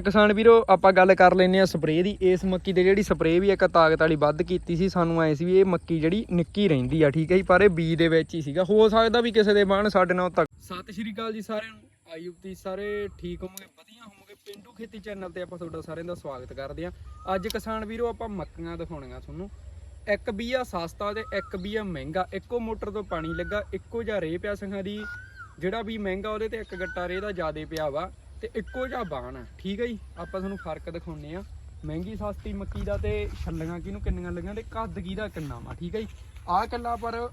ਕਿਸਾਨ ਵੀਰੋ, ਆਪਾਂ ਗੱਲ ਕਰ ਲੈਨੇ ਆ ਸਪਰੇਅ ਦੀ। ਇਸ ਮੱਕੀ ਤੇ ਜਿਹੜੀ ਸਪਰੇਅ ਵੀ ਇੱਕ ਤਾਕਤ ਵਾਲੀ ਵੱਧ ਕੀਤੀ ਸੀ, ਸਾਨੂੰ ਐ ਸੀ ਵੀ ਇਹ ਮੱਕੀ ਜਿਹੜੀ ਨਿੱਕੀ ਰਹਿੰਦੀ ਆ, ਠੀਕ ਹੈ ਜੀ, ਪਰ ਇਹ ਬੀ ਦੇ ਵਿੱਚ ਹੀ ਸੀਗਾ। ਹੋ ਸਕਦਾ ਵੀ ਕਿਸੇ ਦੇ ਬਾਣ ਸਾਡੇ ਨਾਲ ਤੱਕ। ਸਤਿ ਸ਼੍ਰੀ ਅਕਾਲ ਜੀ ਸਾਰਿਆਂ ਨੂੰ। ਆਯੂਬ ਦੀ ਸਾਰੇ ਠੀਕ ਹੋਵੋਗੇ, ਵਧੀਆ ਹੋਵੋਗੇ? ਪਿੰਡੂ ਖੇਤੀ ਚੈਨਲ ਤੇ ਆਪਾਂ ਤੁਹਾਡਾ ਸਾਰਿਆਂ ਦਾ ਸਵਾਗਤ ਕਰਦੇ ਆ ਅੱਜ ਕਿਸਾਨ ਵੀਰੋ, ਆਪਾਂ ਮੱਕੀਆਂ ਦਿਖਾਉਣੀਆਂ ਤੁਹਾਨੂੰ। ਇੱਕ ਬੀਆ ਸਸਤਾ ਤੇ ਇੱਕ ਬੀਆ ਮਹਿੰਗਾ। ਇੱਕੋ ਮੋਟਰ ਤੋਂ ਪਾਣੀ ਲੱਗਾ, ਇੱਕੋ ਜਿਹਾ ਰੇ ਪਿਆ ਸੰਘਾਂ ਦੀ। ਜਿਹੜਾ ਵੀ ਮਹਿੰਗਾ ਉਹਦੇ ਤੇ ਇੱਕ ਗੱਟਾ ਰੇ ਦਾ ਜ਼ਿਆਦਾ ਪਿਆ ਵਾ। ਤੇ ਇੱਕੋ ਜਿਹਾ ਬਾਣ ਆ, ਠੀਕ ਹੈ ਜੀ? ਆਪਾਂ ਤੁਹਾਨੂੰ ਫ਼ਰਕ ਦਿਖਾਉਨੇ ਆ ਮਹਿੰਗੀ ਸਸਤੀ ਮੱਕੀ ਦਾ ਤੇ ਛੱਲੀਆਂ ਕਿਹਨੂੰ ਕਿੰਨੀਆਂ ਲੱਗੀਆਂ ਤੇ ਕੱਦ ਕਿਹਦਾ ਕਿੰਨਾ ਵਾ, ਠੀਕ ਹੈ ਜੀ? ਆਹ ਕਿੱਲਾ ਪਰ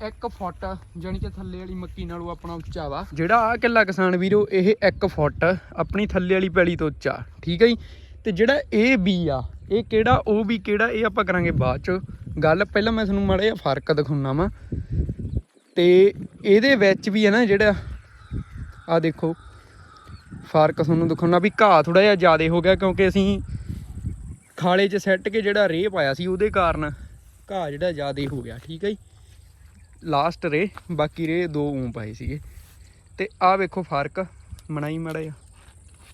ਇੱਕ ਫੁੱਟ ਜਾਨੀ ਕਿ ਥੱਲੇ ਵਾਲੀ ਮੱਕੀ ਨਾਲੋਂ ਆਪਣਾ ਉੱਚਾ ਵਾ। ਜਿਹੜਾ ਆਹ ਕਿੱਲਾ ਕਿਸਾਨ ਵੀਰੋ, ਇਹ ਇੱਕ ਫੁੱਟ, ਆਪਣੀ ਥੱਲੇ ਵਾਲੀ ਪੈਲੀ ਤੋਂ ਉੱਚਾ, ਠੀਕ ਹੈ ਜੀ? ਤੇ ਜਿਹੜਾ ਇਹ ਬੀ ਆ, ਇਹ ਕਿਹੜਾ, ਉਹ ਵੀ ਕਿਹੜਾ, ਇਹ ਆਪਾਂ ਕਰਾਂਗੇ ਬਾਅਦ ਚ। ਗੱਲ ਪਹਿਲਾਂ ਮੈਂ ਤੁਹਾਨੂੰ ਮਾੜਾ ਜਿਹਾ ਫ਼ਰਕ ਦਿਖਾਉਣਾ ਵਾ। ਤੇ ਇਹਦੇ ਵਿੱਚ ਵੀ ਹੈ ਨਾ ਜਿਹੜਾ ਆ ਦੇਖੋ ਫ਼ਰਕ ਤੁਹਾਨੂੰ ਦਿਖਾਉਣਾ ਵੀ ਘਾਹ ਥੋੜਾ ਜਿਹਾ ਜ਼ਿਆਦਾ ਹੋ ਗਿਆ ਕਿਉਂਕਿ ਅਸੀਂ ਖਾਲੇ 'ਚ ਸੈੱਟ ਕੇ ਜਿਹੜਾ ਰੇਹ ਪਾਇਆ ਸੀ ਉਹਦੇ ਕਾਰਨ ਘਾਹ ਜਿਹੜਾ ਜ਼ਿਆਦਾ ਹੋ ਗਿਆ, ਠੀਕ ਹੈ ਜੀ? ਲਾਸਟ ਰੇ, ਬਾਕੀ ਰੇ ਦੋ ਊਂ ਪਾਏ ਸੀਗੇ। ਤੇ ਆਹ ਵੇਖੋ ਫ਼ਰਕ, ਮਨਾਈ ਮੜਾ ਜਿਹਾ।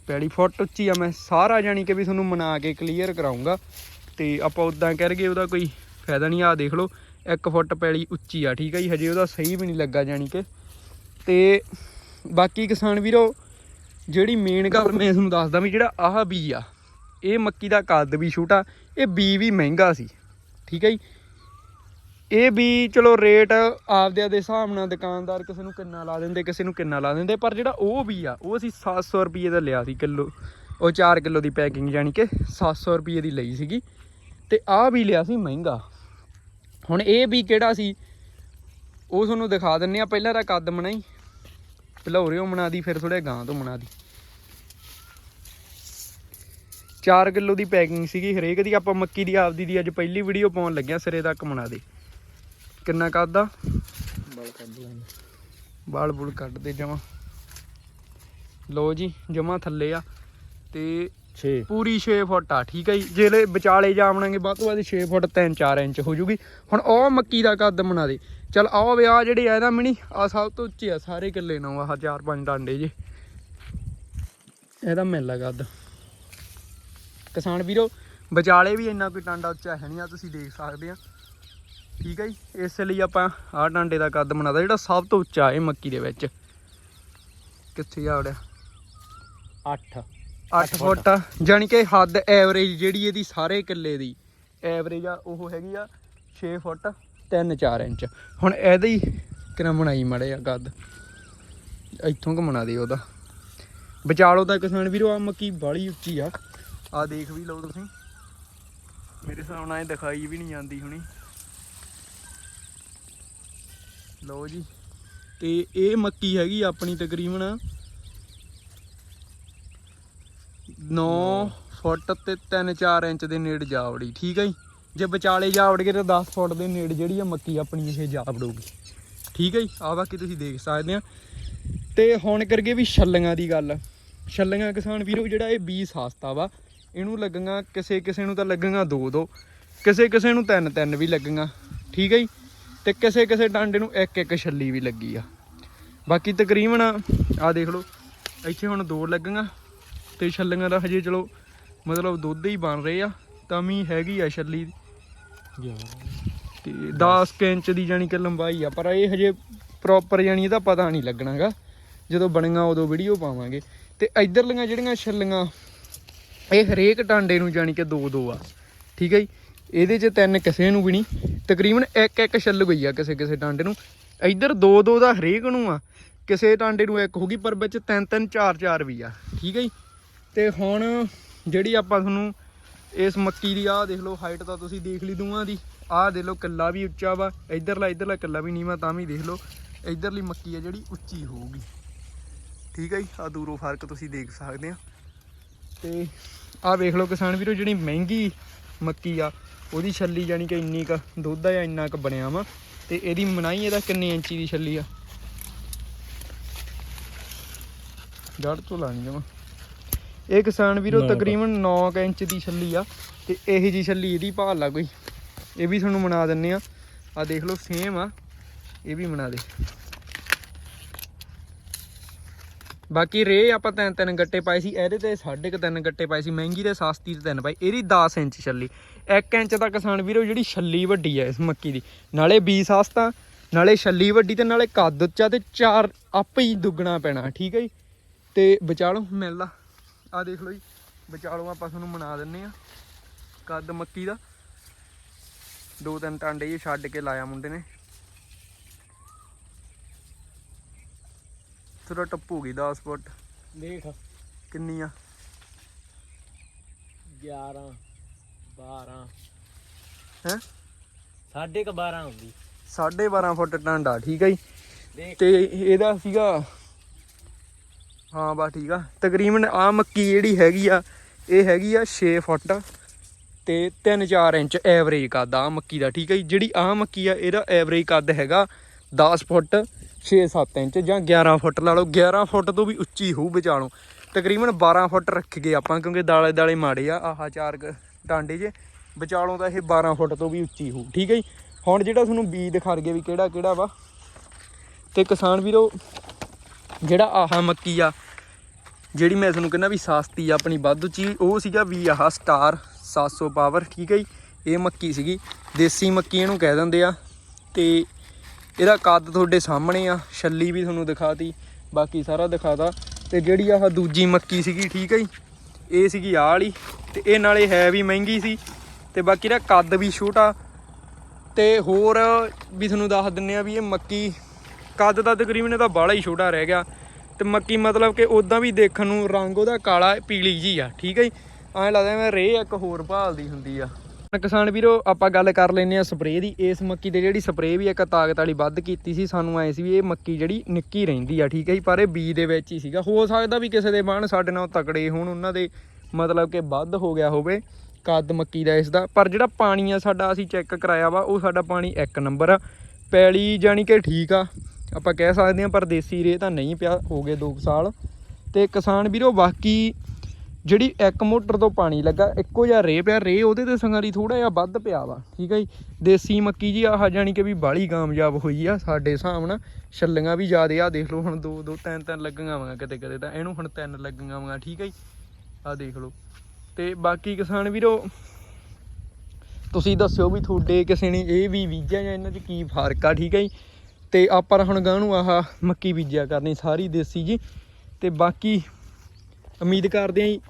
ਪੈਲੀ ਫੁੱਟ ਉੱਚੀ ਆ ਮੈਂ ਸਾਰਾ ਜਾਣੀ ਕਿ ਵੀ ਤੁਹਾਨੂੰ ਮਨਾ ਕੇ ਕਲੀਅਰ ਕਰਾਉਂਗਾ ਤੇ ਆਪਾਂ ਉਦਾਂ ਕਰਗੇ ਉਹਦਾ ਕੋਈ ਫਾਇਦਾ ਨਹੀਂ ਆ ਦੇਖ ਲਓ 1 ਫੁੱਟ ਪੈਲੀ ਉੱਚੀ ਆ, ਠੀਕ ਹੈ ਜੀ? ਹਜੇ ਉਹਦਾ ਸਹੀ ਵੀ ਨਹੀਂ ਲੱਗਾ ਜਾਣੀ ਕਿ। ਤੇ ਬਾਕੀ ਕਿਸਾਨ ਵੀਰੋ ਜਿਹੜੀ ਮੇਨ ਗੱਲ ਮੈਂ ਤੁਹਾਨੂੰ ਦੱਸਦਾ ਵੀ ਜਿਹੜਾ ਆਹ ਬੀ ਆ, ਇਹ ਮੱਕੀ ਦਾ ਕੱਦ ਵੀ ਛੋਟਾ, ਇਹ ਬੀ ਵੀ ਮਹਿੰਗਾ ਸੀ, ਠੀਕ ਹੈ ਜੀ? ਇਹ ਵੀ ਚਲੋ ਰੇਟ ਆਪਦੇ ਦੇ ਹਿਸਾਬ ਨਾਲ ਦੁਕਾਨਦਾਰ ਕਿਸੇ ਨੂੰ ਕਿੰਨਾ ਲਾ ਦਿੰਦੇ, ਕਿਸੇ ਨੂੰ ਕਿੰਨਾ ਲਾ ਦਿੰਦੇ, ਪਰ ਜਿਹੜਾ ਉਹ ਵੀ ਆ, ਉਹ ਅਸੀਂ 700 ਰੁਪਏ ਦਾ ਲਿਆ ਸੀ ਕਿਲੋ, ਉਹ 4 ਕਿਲੋ ਦੀ ਪੈਕਿੰਗ ਜਾਨੀ ਕਿ 700 ਰੁਪਏ ਦੀ ਲਈ ਸੀਗੀ, ਤੇ ਆਹ ਵੀ ਲਿਆ ਸੀ ਮਹਿੰਗਾ। ਹੁਣ ਇਹ ਵੀ ਕਿਹੜਾ ਸੀ, ਉਹ ਤੁਹਾਨੂੰ ਦਿਖਾ ਦਿੰਨੇ ਆ, ਪਹਿਲਾਂ ਤਾਂ ਕੱਦ ਬਣਾਈ ਭਲੌਰਿਓ ਬਣਾ ਦੀ ਫਿਰ ਥੋੜੇ ਗਾਂ ਤੋਂ ਬਣਾ ਦੀ। 4 ਕਿਲੋ ਦੀ ਪੈਕਿੰਗ ਸੀਗੀ ਹਰੇਕ ਦੀ ਆਪਾਂ ਮੱਕੀ ਦੀ ਆਪਦੀ ਦੀ ਅੱਜ ਪਹਿਲੀ ਵੀਡੀਓ ਪਾਉਣ ਲੱਗਿਆ ਸਿਰੇ ਤੱਕ ਬਣਾ ਦੇ। ਕਿੰਨਾ ਕੱਦ ਬਲ ਕੱਢ ਲੈਂਦੇ। ਬਾਲ ਬੁਲ ਕੱਢ ਦੇ ਜਮਾ। ਲੋ ਜੀ ਜਮਾ ਥੱਲੇ ਆ। ਤੇ 6 ਪੂਰੀ 6 ਫੁੱਟ ਆ ਠੀਕ ਹੈ ਜੀ। ਜਿਹੜੇ ਵਿਚਾਲੇ ਜਾਵਣਾਂਗੇ ਵੱਧ ਤੋਂ ਵੱਧ 6 ਫੁੱਟ 3-4 ਇੰਚ ਹੋ ਜੂਗੀ। ਹੁਣ ਉਹ ਮੱਕੀ ਦਾ ਕੱਦ ਬਣਾ ਦੇ। ਚਲ ਆਹ ਵਿਆਹ ਜਿਹੜੇ ਆ ਇਹਦਾ ਮਿਣੀ ਆ ਸਭ ਤੋਂ ਉੱਚੇ ਆ ਸਾਰੇ ਕਿੱਲੇ ਨੂੰ ਆਹ 4-5 ਡਾਂਡੇ ਜੇ। ਇਹਦਾ ਮਿਲ ਕੱਦ। ਕਿਸਾਨ ਵੀਰੋ ਵਿਚਾਲੇ ਵੀ ਇੰਨਾ ਕੋਈ ਟਾਂਡਾ ਉੱਚਾ ਹੈ ਨਹੀਂ ਆ ਤੁਸੀਂ ਦੇਖ ਸਕਦੇ ਆ। ਠੀਕ ਹੈ ਜੀ ਇਸ ਲਈ ਆਪਾਂ ਆਹ ਡਾਂਡੇ ਦਾ ਕੱਦ ਬਣਾਦਾ ਜਿਹੜਾ ਸਭ ਤੋਂ ਉੱਚਾ ਇਹ ਮੱਕੀ ਦੇ ਵਿੱਚ। ਕਿੱਥੇ ਆ ਉੜਿਆ? 8 8 ਫੁੱਟ। ਜਾਨੀ ਕਿ ਹੱਦ ਐਵਰੇਜ ਜਿਹੜੀ ਇਹਦੀ ਸਾਰੇ ਕਿੱਲੇ ਦੀ। ਐਵਰੇਜ ਆ ਉਹ ਹੈਗੀ ਆ 6 ਫੁੱਟ 3-4 ਇੰਚ। ਹੁਣ ਇਹਦੇ ਹੀ ਕਿੰਨਾ ਬਣਾਈ ਮੜੇ ਆ ਕੱਦ ਇੱਥੋਂ ਘੁੰਮਣਾ ਦੇ ਉਹਦਾ। ਵਿਚਾਲੋ ਦਾ ਕਿਸਾਨ ਵੀਰੋ ਆ ਮੱਕੀ ਬਾਲੀ ਉੱਚੀ ਆ। ਆ ਦੇਖ ਵੀ ਲਓ ਤੁਸੀਂ। ਮੇਰੇ ਇਹ ਦਿਖਾਈ ਵੀ ਨਹੀਂ ਜਾਂਦੀ ਹੁਣੀ। ਲਓ ਜੀ। ਤੇ ਇਹ ਮੱਕੀ ਹੈਗੀ ਆਪਣੀ ਤਕਰੀਬਨ 9 ਫੁੱਟ ਤੇ 3-4 ਇੰਚ ਦੇ ਨੇੜੇ ਜਾ ਵੜੀ ਠੀਕ ਹੈ ਜੀ? ਜੇ ਵਿਚਾਲੇ ਜਾ ਵੜ ਤਾਂ 10 ਫੁੱਟ ਦੇ ਨੇੜੇ ਜਿਹੜੀ ਆ ਮੱਕੀ ਆਪਣੀ ਇਹ ਜਾ ਵੜੂਗੀ ਠੀਕ ਹੈ ਜੀ? ਆ ਬਾਕੀ ਤੁਸੀਂ ਦੇਖ ਸਕਦੇ ਆ। ਤੇ ਹੁਣ ਕਰਗੇ ਵੀ ਛੱਲੀਆਂ ਦੀ ਗੱਲ। ਛੱਲੀਆਂ ਕਿਸਾਨ ਵੀਰੋ, ਜਿਹੜਾ ਇਹ ਬੀ ਸਸਤਾ ਵਾ, ਇਹਨੂੰ ਲੱਗੀਆਂ ਕਿਸੇ ਕਿਸੇ ਨੂੰ ਤਾਂ ਲੱਗੀਆਂ ਦੋ ਦੋ, ਕਿਸੇ ਕਿਸੇ ਨੂੰ ਤਿੰਨ ਤਿੰਨ ਵੀ ਲੱਗੀਆਂ, ਠੀਕ ਹੈ ਜੀ? ਤੇ ਕਿਸੇ ਕਿਸੇ ਡਾਂਡੇ ਨੂੰ ਇੱਕ ਇੱਕ ਛੱਲੀ ਵੀ ਲੱਗੀ ਆ। ਬਾਕੀ ਤਕਰੀਬਨ ਆ ਦੇਖ ਲਓ, ਇੱਥੇ ਹੁਣ ਦੋ ਲੱਗੀਆਂ। ਤੇ ਛੱਲੀਆਂ ਦਾ ਹਜੇ ਚਲੋ ਮਤਲਬ ਦੁੱਧ ਹੀ ਬਣ ਰਹੇ ਆ, ਤਾਂ ਵੀ ਹੈਗੀ ਆ ਛੱਲੀ ਤੇ 10 ਕੁ ਇੰਚ ਦੀ ਜਾਨੀ ਕਿ ਲੰਬਾਈ ਆ, ਪਰ ਇਹ ਹਜੇ ਪ੍ਰੋਪਰ ਜਾਨੀ ਇਹਦਾ ਪਤਾ ਨਹੀਂ ਲੱਗਣਾਗਾ। ਜਦੋਂ ਬਣੀਆਂ ਉਦੋਂ ਵੀਡੀਓ ਪਾਵਾਂਗੇ। ਤੇ ਇਧਰਲੀਆਂ ਜਿਹੜੀਆਂ ਛੱਲੀਆਂ, ਇਹ ਹਰੇਕ ਟਾਂਡੇ ਨੂੰ ਜਾਨੀ ਕਿ ਦੋ ਦੋ ਆ, ਠੀਕ ਹੈ ਜੀ? ਇਹਦੇ 'ਚ ਤਿੰਨ ਕਿਸੇ ਨੂੰ ਵੀ ਨਹੀਂ, ਤਕਰੀਬਨ ਇੱਕ ਇੱਕ ਛੱਲ ਗਈ ਆ ਕਿਸੇ ਕਿਸੇ ਟਾਂਡੇ ਨੂੰ। ਇਧਰ ਦੋ ਦੋ ਦਾ ਹਰੇਕ ਨੂੰ ਆ, ਕਿਸੇ ਟਾਂਡੇ ਨੂੰ ਇੱਕ ਹੋਗੀ ਪਰ ਵਿੱਚ ਤਿੰਨ ਤਿੰਨ ਚਾਰ ਚਾਰ ਵੀ ਆ, ਠੀਕ ਹੈ ਜੀ? ਤੇ ਹੁਣ ਜਿਹੜੀ ਆਪਾਂ ਤੁਹਾਨੂੰ ਇਸ ਮੱਕੀ ਦੀ ਆਹ ਦੇਖ ਲਓ ਹਾਈਟ ਤਾਂ ਤੁਸੀਂ ਦੇਖ ਲਈ ਦੋਵਾਂ ਦੀ, ਆਹ ਦੇਖ ਲਓ ਕੱਲਾ ਵੀ ਉੱਚਾ ਵਾ, ਇਧਰਲਾ ਇਧਰਲਾ ਕੱਲਾ ਵੀ ਨੀਵਾ ਤਾਂ ਵੀ ਦੇਖ ਲਓ, ਇਧਰਲੀ ਮੱਕੀ ਆ ਜਿਹੜੀ ਉੱਚੀ ਹੋਊਗੀ। ਠੀਕ ਹੈ ਜੀ ਆ ਦੂਰੋਂ ਫ਼ਰਕ ਤੁਸੀਂ ਦੇਖ ਸਕਦੇ ਆ। ਤੇ ਆਹ ਵੇਖ ਲਓ ਕਿਸਾਨ ਵੀਰੋ, ਜਿਹੜੀ ਮਹਿੰਗੀ ਮੱਕੀ ਆ, ਉਹਦੀ ਛੱਲੀ ਜਾਨੀ ਕਿ ਇੰਨੀ ਕ ਦੁੱਧ ਆ ਜਾਂ ਇੰਨਾ ਕ ਬਣਿਆ ਵਾ, ਤੇ ਇਹਦੀ ਮਨਾਈ ਇਹਦਾ ਕਿੰਨੇ ਇੰਚੀ ਦੀ ਛੱਲੀ ਆ? ਜੜ ਤੋਂ ਲਾਣੀ ਜਮਾ ਇਹ ਕਿਸਾਨ ਵੀਰੋ। ਤਕਰੀਬਨ 9 ਕ ਇੰਚ ਦੀ ਛੱਲੀ ਆ ਤੇ ਇਹੀ ਜੀ ਛੱਲੀ ਇਹਦੀ ਭਾਲ ਲਾ ਕੋਈ। ਇਹ ਵੀ ਤੁਹਾਨੂੰ ਬਣਾ ਦਿੰਨੇ ਆ। ਆ ਦੇਖ ਲਓ ਸੇਮ ਆ। ਇਹ ਵੀ ਬਣਾ ਦੇ। ਬਾਕੀ ਰੇ ਆਪਾਂ ਤਿੰਨ ਤਿੰਨ ਗੱਟੇ ਪਾਏ ਸੀ ਇਹਦੇ ਤੇ ਸਾਢੇ ਕੁ ਤਿੰਨ ਗੱਟੇ ਪਾਏ ਸੀ ਮਹਿੰਗੀ ਤੇ ਸਸਤੀ ਤੇ ਤਿੰਨ ਪਾਈ ਇਹਦੀ 10 ਇੰਚ ਛੱਲੀ। 1 ਇੰਚ ਦਾ ਕਿਸਾਨ ਵੀਰੋ ਜਿਹੜੀ ਛੱਲੀ ਵੱਡੀ ਹੈ ਇਸ ਮੱਕੀ ਦੀ। ਨਾਲੇ ਬੀ ਸਸਤਾ ਨਾਲੇ ਛੱਲੀ ਵੱਡੀ ਤੇ ਨਾਲੇ ਕੱਦ ਉੱਚਾ ਤੇ ਚਾਰ ਆਪੇ ਹੀ ਦੁੱਗਣਾ ਪੈਣਾ ਠੀਕ ਹੈ ਜੀ? ਤੇ ਵਿਚਾਲੋ ਮਿਲਦਾ। ਆ ਦੇਖ ਲਓ ਜੀ ਵਿਚਾਲੋ ਆਪਾਂ ਤੁਹਾਨੂੰ ਮਨਾ ਦਿੰਨੇ ਆ ਕੱਦ ਮੱਕੀ ਦਾ। ਦੋ ਤਿੰਨ ਟਾਂਡੇ ਜੀ ਛੱਡ ਕੇ ਲਾਇਆ ਮੁੰਡੇ ਨੇ। ਥੋੜਾ ਟੱਪੂਗੀ 10 ਫੁੱਟ। ਦੇਖ। ਕਿੰਨੀ ਆ 11 12 ਹੈ? ਸਾਢੇ ਕ 12 ਹੁੰਦੀ। 12.5 ਫੁੱਟ ਟਾਂਡਾ ਠੀਕ ਹੈ ਜੀ। ਤੇ ਇਹਦਾ ਸੀਗਾ ਹਾਂ, ਬਸ ਠੀਕ ਆ। ਤਕਰੀਬਨ ਆ ਮੱਕੀ ਜਿਹੜੀ ਹੈਗੀ ਆ, ਇਹ ਹੈਗੀ ਆ 6 ਫੁੱਟ ਤੇ 3-4 ਇੰਚ ਐਵਰੇਜ ਕੱਦ ਆ ਮੱਕੀ ਦਾ, ਠੀਕ ਹੈ ਜੀ? ਜਿਹੜੀ ਆ ਮੱਕੀ ਆ, ਇਹਦਾ ਐਵਰੇਜ ਕੱਦ ਹੈਗਾ 10 ਫੁੱਟ 6-7 ਇੰਚ ਜਾਂ 11 ਫੁੱਟ ਲਾ ਲਓ। 11 ਫੁੱਟ ਤੋਂ ਵੀ ਉੱਚੀ ਹੋਊ ਵਿਚਾਲੋਂ। ਤਕਰੀਬਨ 12 ਫੁੱਟ ਰੱਖ ਗਏ ਆਪਾਂ, ਕਿਉਂਕਿ ਦਾਲੇ ਦਾਲੇ ਮਾੜੇ ਆ, ਆਹ ਚਾਰ ਕੁ ਡਾਂਡੇ ਜੇ। ਵਿਚਾਲੋਂ ਤਾਂ ਇਹ 12 ਫੁੱਟ ਤੋਂ ਵੀ ਉੱਚੀ ਹੋਊ, ਠੀਕ ਹੈ ਜੀ? ਹੁਣ ਜਿਹੜਾ ਤੁਹਾਨੂੰ ਬੀਜ ਦਿਖਾ ਰਗੇ ਵੀ ਕਿਹੜਾ ਕਿਹੜਾ ਵਾ, ਤੇ ਕਿਸਾਨ ਵੀਰੋ ਜਿਹੜਾ ਆਹ ਮੱਕੀ ਆ। ਜਿਹੜੀ ਮੈਂ ਤੁਹਾਨੂੰ ਕਹਿੰਦਾ ਵੀ ਸਸਤੀ ਆ ਆਪਣੀ ਵਾਧੂ ਚੀਜ਼, ਉਹ ਸੀਗਾ ਵੀ ਆਹ ਸਟਾਰ 700 ਪਾਵਰ, ਠੀਕ ਹੈ ਜੀ? ਇਹ ਮੱਕੀ ਸੀਗੀ। ਦੇਸੀ ਮੱਕੀ ਇਹਨੂੰ ਕਹਿ ਦਿੰਦੇ ਆ। ਤੇ ਇਹਦਾ ਕੱਦ ਤੁਹਾਡੇ ਸਾਹਮਣੇ ਆ, ਛੱਲੀ ਵੀ ਤੁਹਾਨੂੰ ਦਿਖਾਤੀ, ਬਾਕੀ ਸਾਰਾ ਦਿਖਾਤਾ। ਤੇ ਜਿਹੜੀ ਆਹ ਦੂਜੀ ਮੱਕੀ ਸੀਗੀ, ਠੀਕ ਹੈ ਜੀ? ਇਹ ਸੀਗੀ ਆਹ ਵਾਲੀ। ਤੇ ਇਹ ਨਾਲੇ ਹੈ ਵੀ ਮਹਿੰਗੀ ਸੀ। ਤੇ ਬਾਕੀ ਇਹਦਾ ਕੱਦ ਵੀ ਛੋਟਾ। ਤੇ ਹੋਰ ਵੀ ਤੁਹਾਨੂੰ ਦੱਸ ਦਿੰਨੇ ਆ ਵੀ ਇਹ ਮੱਕੀ ਕੱਦ ਤਾਂ ਤਕਰੀਬਨ ਇਹਦਾ ਬਾਹਲਾ ਹੀ ਛੋਟਾ ਰਹਿ ਗਿਆ। ਤੇ ਮੱਕੀ ਮਤਲਬ ਕਿ ਉਦਾਂ ਵੀ ਦੇਖਣ ਨੂੰ ਰੰਗ ਉਹਦਾ ਕਾਲਾ, ਪੀਲੀ ਜੀ ਆ, ਠੀਕ ਹੈ ਜੀ? ਐਂ ਲੱਗਦਾ ਮੈਂ ਰੇ ਇੱਕ ਹੋਰ ਭਾਲਦੀ ਹੁੰਦੀ ਆ। ਕਿਸਾਨ ਵੀਰੋ, ਆਪਾਂ ਗੱਲ ਕਰ ਲੈਨੇ ਆ ਸਪਰੇਅ ਦੀ। ਇਸ ਮੱਕੀ ਤੇ ਜਿਹੜੀ ਸਪਰੇਅ ਵੀ ਇੱਕ ਤਾਕਤ ਵਾਲੀ ਵੱਧ ਕੀਤੀ ਸੀ, ਸਾਨੂੰ ਐ ਸੀ ਵੀ ਇਹ ਮੱਕੀ ਜਿਹੜੀ ਨਿੱਕੀ ਰਹਿੰਦੀ ਆ, ਠੀਕ ਹੈ ਜੀ? ਪਰ ਇਹ ਬੀ ਦੇ ਵਿੱਚ ਹੀ ਸੀਗਾ। ਹੋ ਸਕਦਾ ਵੀ ਕਿਸੇ ਦੇ ਬਾਣ ਸਾਡੇ ਨਾਲ ਤਕੜੇ ਹੋਣ, ਉਹਨਾਂ ਦੇ ਮਤਲਬ ਕਿ ਵੱਧ ਹੋ ਗਿਆ ਹੋਵੇ ਕੱਦ ਮੱਕੀ ਦਾ ਇਸ ਦਾ। ਪਰ ਜਿਹੜਾ ਪਾਣੀ ਆ, ਸਾਡਾ ਅਸੀਂ ਚੈੱਕ ਕਰਾਇਆ ਵਾ, ਉਹ ਸਾਡਾ ਪਾਣੀ ਇੱਕ ਨੰਬਰ ਆ। ਪੈਲੀ ਜਾਨੀ ਕਿ ਠੀਕ ਆ ਆਪਾਂ ਕਹਿ ਸਕਦੇ ਹਾਂ ਪਰ ਦੇਸੀ ਰੇ ਤਾਂ ਨਹੀਂ ਪਿਆ ਹੋ ਗਏ 2 ਸਾਲ। ਤੇ ਕਿਸਾਨ ਵੀਰੋ, ਬਾਕੀ ਜਿਹੜੀ ਇੱਕ ਮੋਟਰ ਤੋਂ ਪਾਣੀ ਲੱਗਾ, ਇੱਕੋ ਜਿਹਾ ਰੇ ਪਿਆ। ਰੇ ਉਹਦੇ ਤੇ ਸੰਗਾਰੀ ਥੋੜਾ ਜਿਹਾ ਵੱਧ ਪਿਆ ਵਾ, ਠੀਕ ਹੈ ਜੀ? ਦੇਸੀ ਮੱਕੀ ਜੀ, ਆਹ ਜਾਨੀ ਕਿ ਵੀ ਬਾਲੀ ਕਾਮਯਾਬ ਹੋਈ ਆ ਸਾਡੇ ਹਿਸਾਬ ਨਾਲ। ਛੱਲੀਆਂ ਵੀ ਜ਼ਿਆਦੇ ਆ, ਦੇਖ ਲਓ ਹੁਣ ਦੋ ਦੋ, ਤਿੰਨ ਤਿੰਨ ਲੱਗੀਆਂ ਵਾਂ ਕਿਤੇ ਕਿਤੇ ਤਾਂ। ਇਹਨੂੰ ਹੁਣ ਤਿੰਨ ਲੱਗੀਆਂ ਵਾਂ, ਠੀਕ ਹੈ ਜੀ? ਆ ਦੇਖ ਲਓ। ਤੇ ਬਾਕੀ ਕਿਸਾਨ ਵੀਰੋ, ਤੁਸੀਂ ਦੱਸਿਓ ਵੀ ਤੁਹਾਡੇ ਕਿਸੇ ਨੇ ਇਹ ਵੀ ਬੀਜਿਆ ਜਾਂ ਇਹਨਾਂ 'ਚ ਕੀ ਫ਼ਰਕ ਆ, ਠੀਕ ਹੈ ਜੀ? ਤੇ ਆਪਾਂ ਹੁਣ ਗਾਂ ਨੂੰ ਆਹ ਮੱਕੀ ਬੀਜਿਆ ਕਰਨੀ ਸਾਰੀ ਦੇਸੀ ਜੀ। ਤੇ ਬਾਕੀ ਉਮੀਦ ਕਰਦੇ ਆਂ ਜੀ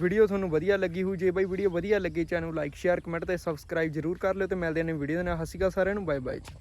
ਵੀਡੀਓ ਤੁਹਾਨੂੰ ਵਧੀਆ ਲੱਗੀ ਹੋਊ। ਜੇ ਬਾਈ ਵੀਡੀਓ ਵਧੀਆ ਲੱਗੀ, ਚੈਨਲ ਨੂੰ ਲਾਈਕ ਸ਼ੇਅਰ ਕਮੈਂਟ ਤੇ ਸਬਸਕ੍ਰਾਈਬ ਜਰੂਰ ਕਰ ਲਿਓ ਤੇ ਮਿਲਦੇ ਨੇ ਵੀਡੀਓ ਦੇ ਨਾਲ। ਹਸੀਗਾ ਸਾਰਿਆਂ ਨੂੰ ਬਾਏ ਬਾਏ ਜੀ।